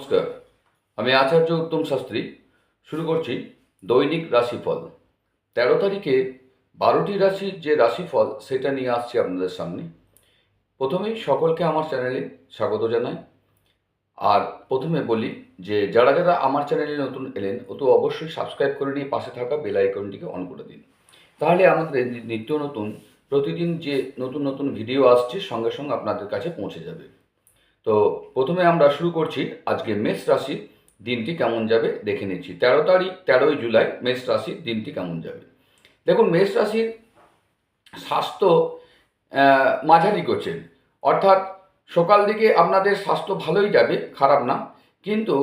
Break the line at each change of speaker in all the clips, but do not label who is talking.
নমস্কার। আমি আচার্য উত্তম শাস্ত্রী। শুরু করছি দৈনিক রাশিফল। তেরো তারিখে বারোটি রাশির যে রাশিফল, সেটা নিয়ে আসছি আপনাদের সামনে। প্রথমেই সকলকে আমার চ্যানেলে স্বাগত জানাই। আর প্রথমে বলি যে, যারা যারা আমার চ্যানেলে নতুন এলেন, ও তো অবশ্যই সাবস্ক্রাইব করে নিয়ে পাশে থাকা বেল আইকনটিকে অন করে দিন। তাহলে আমাদের নিত্য নতুন, প্রতিদিন যে নতুন নতুন ভিডিও আসছে, সঙ্গে সঙ্গে আপনাদের কাছে পৌঁছে যাবে। তো প্রথমে আমরা শুরু করছি আজকে মেষ রাশি দিনটি কেমন যাবে দেখে নিচ্ছি। তেরো তারিখ, তেরোই জুলাই, মেষ রাশির দিনটি কেমন যাবে? দেখুন, মেষ রাশির স্বাস্থ্য মাঝারি করছেন অর্থাৎ সকাল দিকে আপনাদের স্বাস্থ্য ভালোই যাবে, খারাপ না। কিন্তু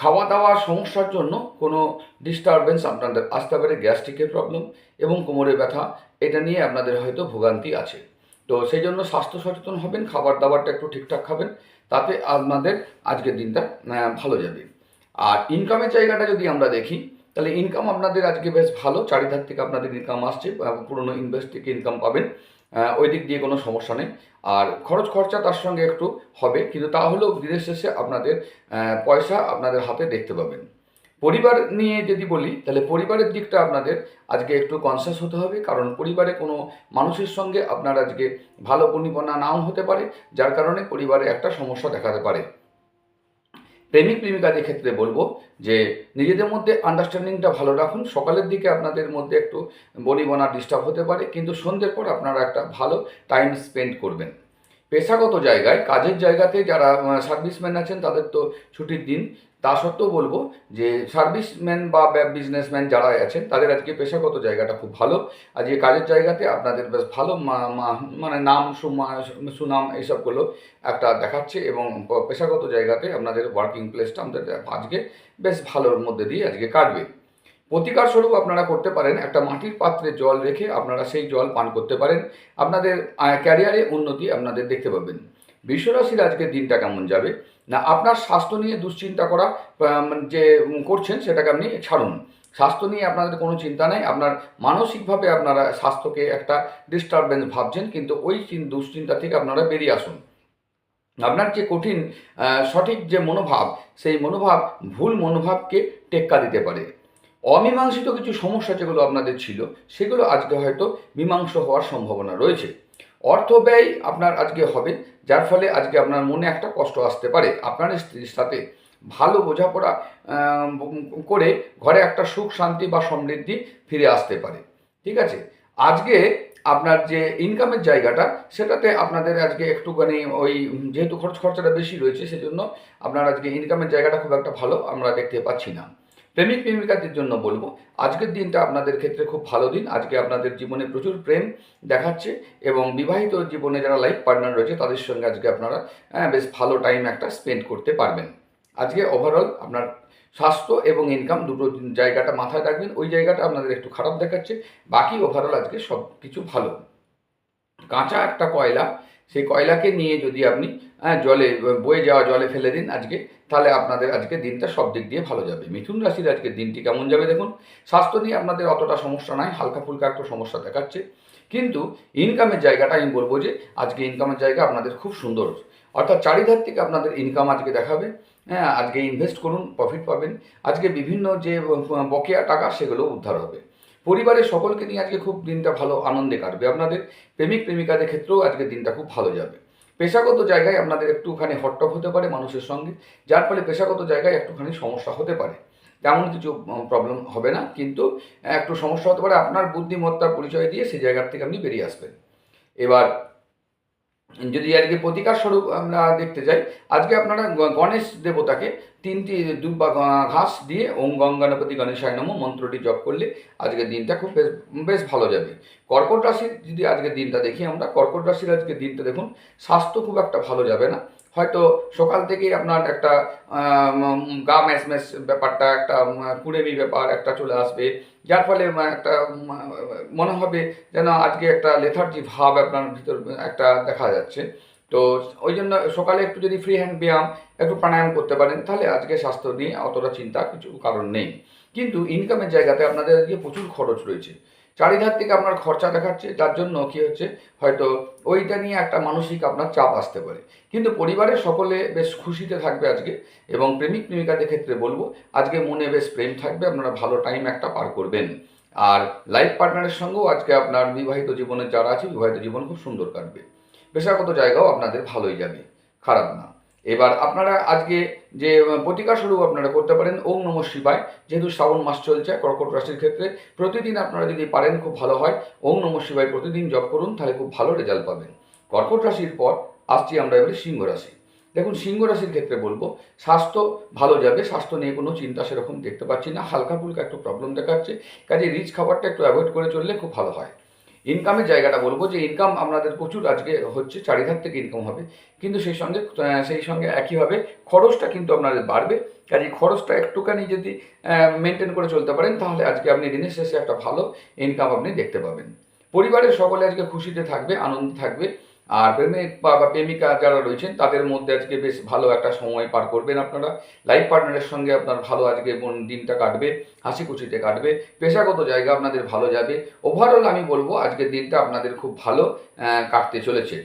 খাওয়া দাওয়ার সমস্যার জন্য কোনো ডিস্টারবেন্স আপনাদের, আসতে পারে গ্যাস্ট্রিকের প্রবলেম এবং কোমরে ব্যথা, এটা নিয়ে আপনাদের হয়তো ভোগান্তি আছে। তো সেই জন্য স্বাস্থ্য সচেতন হবেন খাবার দাবারটা একটু ঠিকঠাক খাবেন, তাতে আপনাদের আজকের দিনটা ভালো যাবে। আর ইনকামের জায়গাটা যদি আমরা দেখি, তাহলে ইনকাম আপনাদের আজকে বেশ ভালো, চারিধার থেকে আপনাদের ইনকাম আসছে পুরনো ইনভেস্ট থেকে ইনকাম পাবেন ওই দিক দিয়ে কোনো সমস্যা নেই। আর খরচ খরচা তার সঙ্গে একটু হবে, কিন্তু তাহলেও দিনের শেষে আপনাদের পয়সা আপনাদের হাতে দেখতে পাবেন। পরিবার নিয়ে যদি বলি, তাহলে পরিবারের দিকটা আপনাদের আজকে একটু কনসিয়াস হতে হবে। কারণ পরিবারে কোনো মানুষের সঙ্গে আপনার আজকে ভালো পরিপনা নাও হতে পারে, যার কারণে পরিবারে একটা সমস্যা দেখাতে পারে। প্রেমিক প্রেমিকাদের ক্ষেত্রে বলব যে, নিজেদের মধ্যে আন্ডারস্ট্যান্ডিংটা ভালো রাখুন। সকালের দিকে আপনাদের মধ্যে একটু বনিবনা ডিস্টার্ব হতে পারে, কিন্তু সন্ধ্যের পর আপনারা একটা ভালো টাইম স্পেন্ড করবেন। পেশাগত জায়গায়, কাজের জায়গাতে যারা সার্ভিসম্যান আছেন, তাদের তো ছুটির দিন। তা সত্ত্বেও বলব যে সার্ভিসম্যান বা বিজনেসম্যান যারা আছেন, তাদের আজকে পেশাগত জায়গাটা খুব ভালো। আজকে কাজের জায়গাতে আপনাদের বেশ ভালো মানে নাম সুনাম এইসবগুলো একটা দেখাচ্ছে এবং পেশাগত জায়গাতে আপনাদের ওয়ার্কিং প্লেসটা আমাদের আজকে বেশ ভালোর মধ্যে দিয়ে আজকে কাটবে। প্রতিকার স্বরূপ আপনারা করতে পারেন, একটা মাটির পাত্রে জল রেখে আপনারা সেই জল পান করতে পারেন। আপনাদের ক্যারিয়ারে উন্নতি আপনাদের দেখতে পাবেন। বিশ্বরাশির আজকের দিনটা কেমন যাবে? না, আপনার স্বাস্থ্য নিয়ে দুশ্চিন্তা করা যে করছেন সেটাকে আপনি ছাড়ুন। স্বাস্থ্য নিয়ে আপনাদের কোনো চিন্তা নেই। আপনার মানসিকভাবে আপনারা স্বাস্থ্যকে একটা ডিস্টারবেন্স ভাবছেন, কিন্তু ওই চিন- দুশ্চিন্তা থেকে আপনারা বেরিয়ে আসুন। আপনার যে কঠিন সঠিক যে মনোভাব, সেই মনোভাব, ভুল মনোভাবকে টেক্কা দিতে পারে। অমীমাংসিত কিছু সমস্যা যেগুলো আপনাদের ছিল, সেগুলো আজকে হয়তো মীমাংস হওয়ার সম্ভাবনা রয়েছে। অর্থ ব্যয় আপনার আজকে হবে, যার ফলে আজকে আপনার মনে একটা কষ্ট আসতে পারে। আপনার স্ত্রীর সাথে ভালো বোঝাপড়া করে ঘরে একটা সুখ, শান্তি বা সমৃদ্ধি ফিরে আসতে পারে। ঠিক আছে? আজকে আপনার যে ইনকামের জায়গাটা, সেটাতে আপনাদের আজকে একটুখানি ওই, যেহেতু খরচ খরচাটা বেশি রয়েছে, সেজন্য আপনার আজকে ইনকামের জায়গাটা খুব একটা ভালো আমরা দেখতে পাচ্ছি না। প্রেমিক প্রেমিকাদের জন্য বলব আজকের দিনটা আপনাদের ক্ষেত্রে খুব ভালো দিন। আজকে আপনাদের জীবনে প্রচুর প্রেম দেখাচ্ছে এবং বিবাহিত জীবনে যারা লাইফ পার্টনার রয়েছে তাদের সঙ্গে আজকে আপনারা হ্যাঁ, বেশ ভালো টাইম একটা স্পেন্ড করতে পারবেন। আজকে ওভারঅল আপনার স্বাস্থ্য এবং ইনকাম দুটো জায়গাটা মাথায় রাখবেন। ওই জায়গাটা আপনাদের একটু খারাপ দেখাচ্ছে বাকি ওভারঅল আজকে সব কিছু ভালো। কাঁচা একটা কয়লা সেই কয়লাকে নিয়ে যদি আপনি হ্যাঁ, জলে বয়ে যাওয়া জলে ফেলে দিন আজকে। তাহলে আপনাদের আজকে দিনটা সব দিক দিয়ে ভালো যাবে। মিথুন রাশির আজকে দিনটি কেমন যাবে দেখুন? স্বাস্থ্য নিয়ে আপনাদের অতটা সমস্যা নাই হালকা ফুলকা একটু সমস্যা দেখাচ্ছে। কিন্তু ইনকামের জায়গাটা আমি বলব যে আজকে ইনকামের জায়গা আপনাদের খুব সুন্দর। অর্থাৎ চারিধার থেকে আপনাদের ইনকাম আজকে দেখাবে। হ্যাঁ আজকে ইনভেস্ট করুন প্রফিট পাবেন। আজকে বিভিন্ন যে বকেয়া টাকা সেগুলো উদ্ধার হবে। পরিবারের সকলকে নিয়ে আজকে খুব দিনটা ভালো আনন্দে কাটবে। আপনাদের প্রেমিক প্রেমিকাদের ক্ষেত্রেও আজকে দিনটা খুব ভালো যাবে। পেশাগত জায়গায় আপনাদের একটুখানি হট্টপ হতে পারে মানুষের সঙ্গে, যার ফলে পেশাগত জায়গায় একটুখানি সমস্যা হতে পারে। তেমন কিছু প্রবলেম হবে না, কিন্তু, একটু সমস্যা হতে পারে আপনার বুদ্ধিমত্তার পরিচয় দিয়ে সেই জায়গার থেকে আপনি বেরিয়ে আসবেন। এবার যদি আজকে প্রতিকার স্বরূপ আমরা দেখতে যাই, আজকে আপনারা গণেশ দেবতাকে তিনটি দুব্বা ঘা- ঘাস দিয়ে ওম গঙ্গানপতি গণেশায় নম মন্ত্রটি জপ করলে আজকের দিনটা খুব বেশ বেশ ভালো যাবে। কর্কট রাশির যদি আজকের দিনটা দেখি আমরা, কর্কট রাশির আজকের দিনটা দেখুন, স্বাস্থ্য খুব একটা ভালো যাবে না। হয়তো সকাল থেকেই আপনার একটা গা ম্যাচ ম্যাচ ব্যাপারটা, একটা কুড়েমি ব্যাপার একটা চলে আসবে। যার ফলে একটা মনে হবে যেন আজকে একটা লেথার্জি ভাব আপনার ভিতর, একটা দেখা যাচ্ছে। তো ওই জন্য সকালে একটু যদি ফ্রি হ্যান্ড ব্যায়াম, একটু প্রাণায়াম করতে পারেন, তাহলে আজকে স্বাস্থ্য নিয়ে অতটা চিন্তা কিছু কারণ নেই। কিন্তু ইনকামের জায়গাতে আপনাদের আজকে প্রচুর খরচ রয়েছে চারিধার থেকে আপনার খরচা দেখাচ্ছে তার জন্য কি হচ্ছে, হয়তো ওইটা নিয়ে একটা মানসিক আপনার চাপ আসতে পারে। কিন্তু পরিবারের সকলে বেশ খুশিতে থাকবে আজকে এবং প্রেমিক প্রেমিকাদের ক্ষেত্রে বলব, আজকে মনে বেশ প্রেম থাকবে, আপনারা ভালো টাইম একটা পার করবেন। আর লাইফ পার্টনারের সঙ্গেও আজকে আপনার বিবাহিত জীবনে যারা আছে, বিবাহিত জীবন খুব সুন্দর কাটবে। পেশাগত জায়গাও আপনাদের ভালোই যাবে, খারাপ না। এবার আপনারা আজকে যে প্রতিকার স্বরূপ আপনারা করতে পারেন। ওম নম শিবায়। যেহেতু শ্রাবণ মাস চলছে, কর্কট রাশির ক্ষেত্রে প্রতিদিন আপনারা যদি পারেন, খুব ভালো হয়। ওম নম শিবায় প্রতিদিন জপ করুন, তাহলে খুব ভালো রেজাল্ট পাবেন। কর্কট রাশির পর আসছি আমরা এবারে সিংহ রাশি। দেখুন, সিংহ রাশির ক্ষেত্রে বলব, স্বাস্থ্য ভালো যাবে। স্বাস্থ্য নিয়ে কোনো চিন্তা সেরকম দেখতে পাচ্ছি না। হালকা ফুলকা একটু প্রবলেম দেখাচ্ছে। কাজে রিচ খাবারটা একটু অ্যাভয়েড করে চললে খুব ভালো হয়। ইনকামের জায়গাটা বলব যে ইনকাম আপনাদের প্রচুর আজকে হচ্ছে, চারিধার থেকে ইনকাম হবে। কিন্তু সেই সঙ্গে সেই সঙ্গে একইভাবে খরচটা কিন্তু আপনাদের বাড়বে। কাজে খরচটা একটুখানি যদি মেনটেন করে চলতে পারেন, তাহলে আজকে আপনি দিনের শেষে একটা ভালো ইনকাম আপনি দেখতে পাবেন। পরিবারের সকলে আজকে খুশিতে থাকবে, আনন্দে থাকবে। আর প্রেমিক বা প্রেমিকা যারা রয়েছেন, তাদের মধ্যে আজকে বেশ ভালো একটা সময় পার করবেন আপনারা। লাইফ পার্টনারের সঙ্গে আপনার ভালো আজকে দিনটা কাটবে হাসি খুশিতে কাটবে, পেশাগত জায়গা আপনাদের ভালো যাবে। ওভারঅল আমি বলব, আজকের দিনটা আপনাদের খুব ভালো কাটতে চলেছে।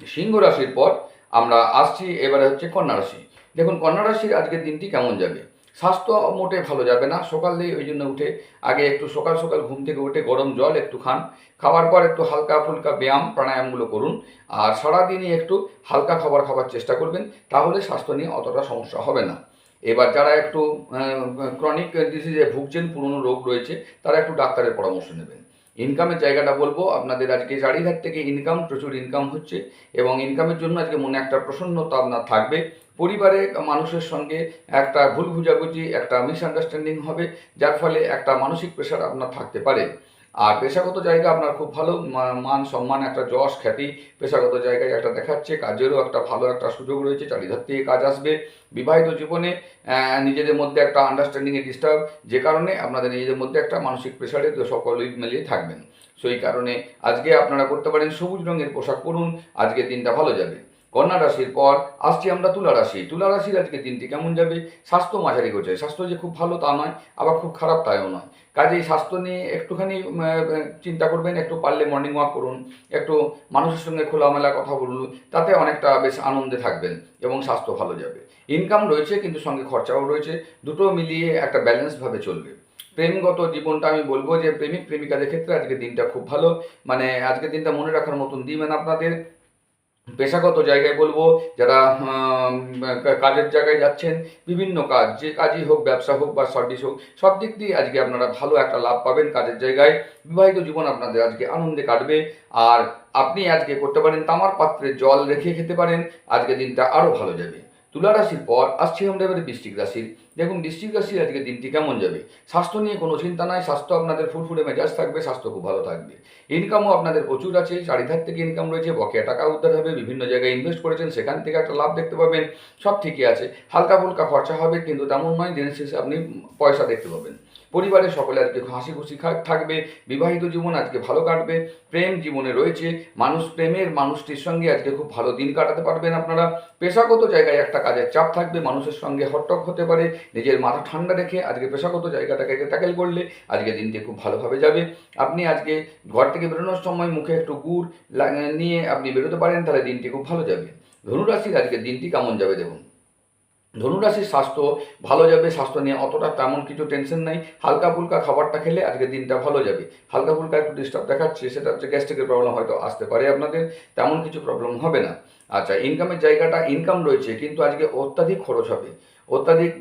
সিংহ রাশির পর আমরা আসছি, এবারে হচ্ছে কন্যা রাশি। দেখুন, কন্যা রাশির আজকের দিনটি কেমন যাবে? স্বাস্থ্য মোটে ভালো যাবে না। সকালে ওই জন্য উঠে, আগে একটু সকাল সকাল ঘুম থেকে উঠে গরম জল একটু খান। খাওয়ার পর একটু হালকা ফুলকা ব্যায়াম প্রাণায়ামগুলো করুন। আর সারাদিনই একটু হালকা খাবার খাবার চেষ্টা করবেন, তাহলে স্বাস্থ্য নিয়ে অতটা সমস্যা হবে না। এবার যারা একটু ক্রনিক ডিজিজে ভুগছেন, পুরনো রোগ রয়েছে, তারা একটু ডাক্তারের পরামর্শ নেবেন। ইনকামের জায়গাটা বলব, আপনাদের আজকে চারিধার থেকে ইনকাম প্রচুর ইনকাম হচ্ছে এবং ইনকামের জন্য আজকে মনে একটা প্রসন্নতা আপনার থাকবে। পরিবারে মানুষের সঙ্গে একটা ভুল বুঝাবুঝি, একটা মিসআন্ডারস্ট্যান্ডিং হবে, যার ফলে একটা মানসিক প্রেশার আপনার থাকতে পারে। আর পেশাগত জায়গা আপনার খুব ভালো মান সম্মান, একটা যশ খ্যাতি পেশাগত জায়গায় একটা দেখাচ্ছে, কাজেরও একটা ভালো একটা সুযোগ রয়েছে চারিধার থেকে কাজ আসবে। বিবাহিত জীবনে নিজেদের মধ্যে একটা আন্ডারস্ট্যান্ডিংয়ে ডিস্টার্ব যে কারণে আপনাদের নিজেদের মধ্যে একটা মানসিক প্রেশারে সকলেই মিলিয়ে থাকবেন। সেই কারণে আজকে আপনারা করতে পারেন সবুজ রঙের পোশাক পরুন, আজকের দিনটা ভালো যাবে। কন্যা রাশির পর আসছি আমরা তুলা রাশি। তুলা রাশির আজকে দিনটি কেমন যাবে? স্বাস্থ্য মাঝারি করছে। স্বাস্থ্য যে খুব ভালো তা নয়, আবার খুব খারাপ তাইও নয়। কাজেই স্বাস্থ্য নিয়ে একটুখানি চিন্তা করবেন, একটু পারলে মর্নিং ওয়াক করুন, একটু মানুষের সঙ্গে খোলামেলা কথা বলুন, তাতে অনেকটা বেশ আনন্দে থাকবেন এবং স্বাস্থ্য ভালো যাবে। ইনকাম রয়েছে, কিন্তু সঙ্গে খরচাও রয়েছে, দুটো মিলিয়ে একটা ব্যালেন্সভাবে চলবে। প্রেমগত জীবনটা আমি বলব যে প্রেমিক প্রেমিকাদের ক্ষেত্রে আজকে দিনটা খুব ভালো। মানে আজকের দিনটা মনে রাখার মতন দিবেন আপনাদের। পেশাগত জায়গায় বলব, যারা কাজের জায়গায় যাচ্ছেন, বিভিন্ন কাজ, যে কাজই হোক, ব্যবসা হোক বা সার্ভিস হোক, সব দিক দিয়ে আজকে আপনারা ভালো একটা লাভ পাবেন কাজের জায়গায়। বিবাহিত জীবন আপনাদের আজকে আনন্দে কাটবে। আর আপনি আজকে করতে পারেন তামার পাত্রে জল রেখে খেতে পারেন, আজকে দিনটা আরও ভালো যাবে। তুলা রাশির পর আসছি আমরা এবারে বৃশ্চিক রাশির। দেখুন রাশির আজকে দিনটি কেমন যাবে? স্বাস্থ্য নিয়ে কোনো চিন্তা নাই, স্বাস্থ্য আপনাদের ফুরফুরে মেজাজ থাকবে, স্বাস্থ্য খুব ভালো থাকবে। ইনকামও আপনাদের প্রচুর আছে, চারিধার থেকে ইনকাম রয়েছে, বকেয়া টাকা উদ্ধার হবে, বিভিন্ন জায়গায় ইনভেস্ট করেছেন, সেখান থেকে একটা লাভ দেখতে পাবেন, সব ঠিকই আছে। হালকা ফুলকা খরচা হবে, কিন্তু তেমন নয়, দিনের শেষে আপনি পয়সা দেখতে পাবেন। পরিবারের সকলে আজকে হাসি খুশি থাকবে, বিবাহিত জীবন আজকে ভালো কাটবে, প্রেম জীবনে রয়েছে, মানুষ প্রেমের মানুষটির সঙ্গে আজকে খুব ভালো দিন কাটাতে পারবেন আপনারা। পেশাগত জায়গায় একটা কাজের চাপ থাকবে, মানুষের সঙ্গে হট্টক হতে পারে নিজের মাথা ঠান্ডা রেখে আজকে পেশাগত জায়গাটাকে ট্যাকেল করলে আজকে দিনটি খুব ভালোভাবে যাবে। আপনি আজকে ঘর থেকে বেরোনোর সময় মুখে একটু গুড় নিয়ে আপনি বেরোতে পারেন, তাহলে দিনটি খুব ভালো যাবে। ধনুরাশির আজকে দিনটি কেমন যাবে দেখুন। ধনুরাশির স্বাস্থ্য ভালো যাবে, স্বাস্থ্য নিয়ে অতটা তেমন কিছু টেনশন নাই। হালকা ফুলকা খাবারটা খেলে আজকে দিনটা ভালো যাবে। হালকা ফুলকা একটু ডিস্টার্ব দেখাচ্ছে, সেটা হচ্ছে গ্যাস্ট্রিকের প্রবলেম হয়তো আসতে পারে আপনাদের, তেমন কিছু প্রবলেম হবে না। আচ্ছা ইনকামের জায়গাটা ইনকাম রয়েছে, কিন্তু আজকে অত্যাধিক খরচ হবে। অত্যাধিক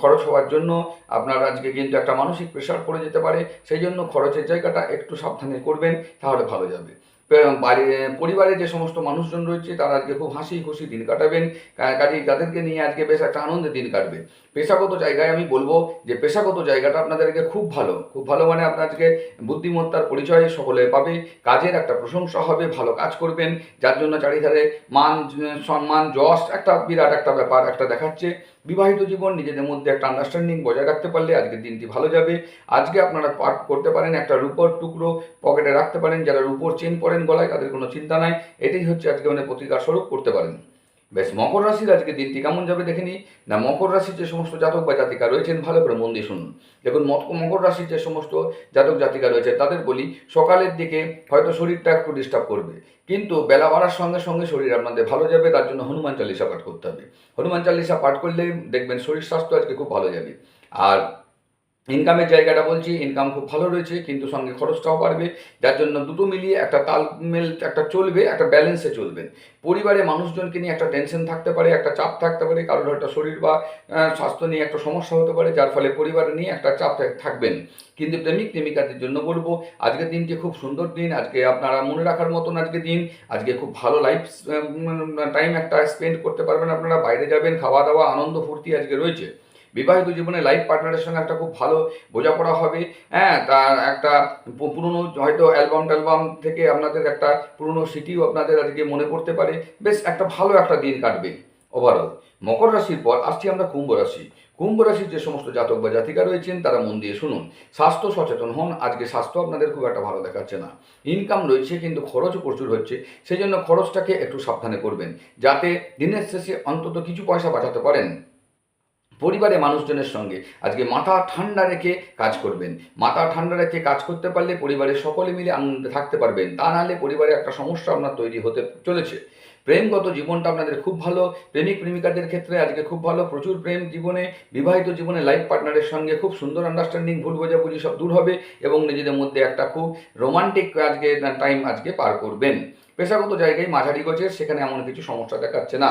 খরচ হওয়ার জন্য আপনার আজকে কিন্তু একটা মানসিক প্রেশার পড়ে যেতে পারে। সেই জন্য খরচের জায়গাটা একটু সাবধানে করবেন, তাহলে ভালো যাবে। বাড়ি, পরিবারে যে সমস্ত মানুষজন রয়েছে, তারা আজকে খুব হাসি খুশি দিন কাটাবেন। কা- কাজেই তাদেরকে নিয়ে আজকে বেশ একটা আনন্দের দিন কাটবে। পেশাগত জায়গায় আমি বলব যে, পেশাগত জায়গাটা আপনাদেরকে খুব ভালো। খুব ভালো মানে আপনাদেরকে বুদ্ধিমত্তার পরিচয় সকলে পাবে, কাজের একটা প্রশংসা হবে, ভালো কাজ করবেন। যার জন্য চারিধারে মান, সম্মান, যশ, একটা বিরাট একটা ব্যাপার একটা দেখাচ্ছে। বিবাহিত জীবন, নিজেদের মধ্যে একটা আন্ডারস্ট্যান্ডিং বজায় রাখতে পারলে আজকের দিনটি ভালো যাবে। আজকে আপনারা পাঠ করতে পারেন একটা রূপোর টুকরো পকেটে রাখতে পারেন। যারা রূপোর চেন পরেন গলায়, তাদের কোনো চিন্তা নাই। এটাই হচ্ছে আজকে মানে প্রতিকার স্বরূপ, করতে পারেন। বেশ, মকর রাশির আজকে দিনটি কেমন যাবে দেখে নিই। না, মকর রাশির যে সমস্ত জাতক বা জাতিকা রয়েছেন, ভালো করে মন দিয়ে শুনুন। দেখুন, মক- মকর রাশির যে সমস্ত জাতক জাতিকা রয়েছে, তাদের বলি, সকালের দিকে হয়তো শরীরটা একটু ডিস্টার্ব করবে। কিন্তু বেলা বাড়ার সঙ্গে সঙ্গে শরীর আপনাদের ভালো যাবে, তার জন্য হনুমান চালিসা পাঠ করতে হবে। হনুমান চালিসা পাঠ করলে দেখবেন শরীর স্বাস্থ্য আজকে খুব ভালো যাবে। আর ইনকামের জায়গাটা বলছি ইনকাম খুব ভালো রয়েছে, কিন্তু সঙ্গে খরচটাও বাড়বে। যার জন্য দুটো মিলিয়ে একটা তালমেল, একটা চলবে, একটা ব্যালেন্সে চলবেন পরিবারে মানুষজনকে নিয়ে একটা টেনশন থাকতে পারে, একটা চাপ থাকতে পারে, কারোর হয়তো শরীর বা স্বাস্থ্য নিয়ে একটা সমস্যা হতে পারে, যার ফলে পরিবার নিয়ে একটা চাপ থাক- থাকবেন। কিন্তু প্রেমিক, প্রেমিকাদের জন্য বলব, আজকের দিনটি খুব সুন্দর দিন, আজকে আপনারা মনে রাখার মতন আজকে দিন। আজকে খুব ভালো লাইফ টাইম একটা স্পেন্ড করতে পারবেন আপনারা, বাইরে যাবেন খাওয়া দাওয়া আনন্দ ফুর্তি আজকে রয়েছে। বিবাহিত জীবনে লাইফ পার্টনারের সঙ্গে একটা খুব ভালো বোঝাপড়া হবে। হ্যাঁ তার একটা পুরনো হয়তো অ্যালবাম ট্যালবাম থেকে আপনাদের একটা পুরনো স্মৃতিও আপনাদের আজকে মনে পড়তে পারে। বেশ, একটা ভালো একটা দিন কাটবে ওভারঅল মকর রাশির পর আসছি আমরা কুম্ভ রাশি। কুম্ভ রাশির যে সমস্ত জাতক বা জাতিকা রয়েছেন, তারা মন দিয়ে শুনুন। স্বাস্থ্য সচেতন হন, আজকে স্বাস্থ্য আপনাদের খুব একটা ভালো দেখাচ্ছে না। ইনকাম রয়েছে, কিন্তু খরচও প্রচুর হচ্ছে সেই জন্য খরচটাকে একটু সাবধানে করবেন, যাতে দিনের শেষে অন্তত কিছু পয়সা বাঁচাতে পারেন। পরিবারে মানুষজনের সঙ্গে। আজকে মাথা ঠান্ডা রেখে কাজ করবেন। মাথা ঠান্ডা রেখে কাজ করতে পারলে পরিবারের সকলে মিলে আনন্দে থাকতে পারবেন। তা নাহলে পরিবারে একটা সমস্যা আপনার তৈরি হতে চলেছে। প্রেমগত জীবনটা আপনাদের খুব ভালো। প্রেমিক প্রেমিকাদের ক্ষেত্রে আজকে খুব ভালো। প্রচুর প্রেম জীবনে, বিবাহিত জীবনে লাইফ পার্টনারের সঙ্গে খুব সুন্দর আন্ডারস্ট্যান্ডিং ভুল বোঝাবুঝি সব দূর হবে এবং নিজেদের মধ্যে একটা খুব রোমান্টিক আজকে টাইম আজকে পার করবেন। পেশাগত জায়গায় মাঝারি গোছের সেখানে এমন কিছু সমস্যা দেখাচ্ছে না।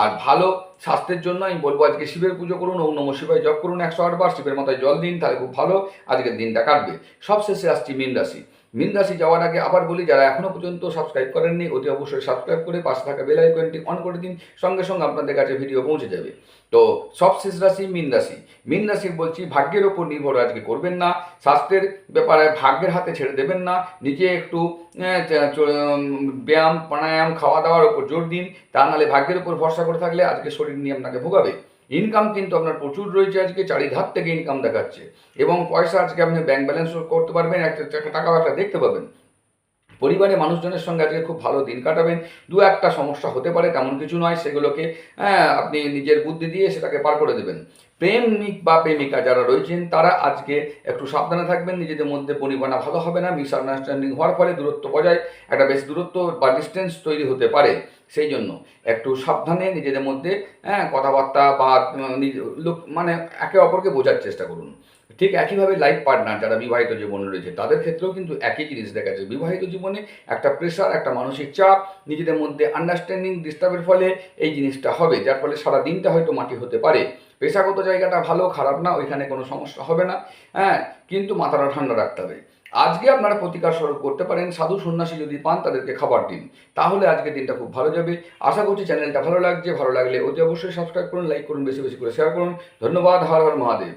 আর ভালো স্বাস্থ্যের জন্য আমি বলব আজকে শিবের পুজো করুন, ওম নম শিবায় জপ করুন একশো আটবার শিবের মাথায় জল দিন, তাহলে খুব ভালো, আজকের দিনটা কাটবে। সবশেষে আসছি মীন রাশি। মীন রাশি যাওয়ার আগে আবার বলি, যারা এখনও পর্যন্ত সাবস্ক্রাইব করেননি, অতি অবশ্যই সাবস্ক্রাইব করে পাশে থাকা বেল আইকনটি অন করে দিন, সঙ্গে সঙ্গে আপনাদের কাছে ভিডিও পৌঁছে যাবে। তো সবশেষ রাশি মীন রাশি। মীন রাশির বলছি ভাগ্যের ওপর নির্ভর, আজকে করবেন না, স্বাস্থ্যের ব্যাপারে ভাগ্যের হাতে ছেড়ে দেবেন না, নিজে একটু ব্যায়াম, প্রাণায়াম খাওয়া দাওয়ার ওপর জোর দিন, তা নাহলে ভাগ্যের উপর ভরসা করে থাকলে আজকে শরীর নিয়ে আপনাকে ভোগাবে। ইনকাম কিন্তু আপনার প্রচুর রয়েছে আজকে, চারিধার থেকে ইনকাম দেখাচ্ছে। এবং পয়সা আজকে আপনি ব্যাংক ব্যালেন্স করতে পারবেন, একটা টাকাও একটা দেখতে পাবেন। পরিবারে মানুষজনের সঙ্গে আজকে খুব ভালো দিন কাটাবেন। দু একটা সমস্যা হতে পারে তেমন কিছু নয় সেগুলোকে হ্যাঁ, আপনি নিজের বুদ্ধি দিয়ে সেটাকে পার করে দেবেন। প্রেমিক বা প্রেমিকা যারা রয়েছেন তারা আজকে একটু সাবধানে থাকবেন নিজেদের মধ্যে পরিমাণা ভালো হবে না মিস আন্ডারস্ট্যান্ডিং হওয়ার ফলে দূরত্ব বজায় একটা বেশ দূরত্ব বা ডিস্টেন্স তৈরি হতে পারে। সেই জন্য একটু সাবধানে নিজেদের মধ্যে হ্যাঁ কথাবার্তা বা মানে একে অপরকে বোঝার চেষ্টা করুন। ঠিক একইভাবে লাইফ পার্টনার যারা বিবাহিত জীবনে রয়েছে, তাদের ক্ষেত্রেও কিন্তু একই জিনিস দেখা যাচ্ছে বিবাহিত জীবনে একটা প্রেশার একটা মানসিক চাপ, নিজেদের মধ্যে আন্ডারস্ট্যান্ডিং ডিস্টার্বের ফলে এই জিনিসটা হবে, যার ফলে সারা দিনটা হয়তো মাটি হতে পারে। পেশাগত জায়গাটা ভালো, খারাপ না, ওইখানে কোনো সমস্যা হবে না হ্যাঁ কিন্তু মাথাটা ঠান্ডা রাখতে হবে। আজকে আপনারা প্রতিকার স্বরূপ করতে পারেন, সাধু সন্ন্যাসী যদি পান, তাদেরকে খাবার দিন। তাহলে আজকে দিনটা খুব ভালো যাবে। আশা করছি চ্যানেলটা ভালো লাগছে, ভালো লাগলে অতি অবশ্যই সাবস্ক্রাইব করুন লাইক করুন, বেশি বেশি করে শেয়ার করুন। ধন্যবাদ, হর হর মহাদেব।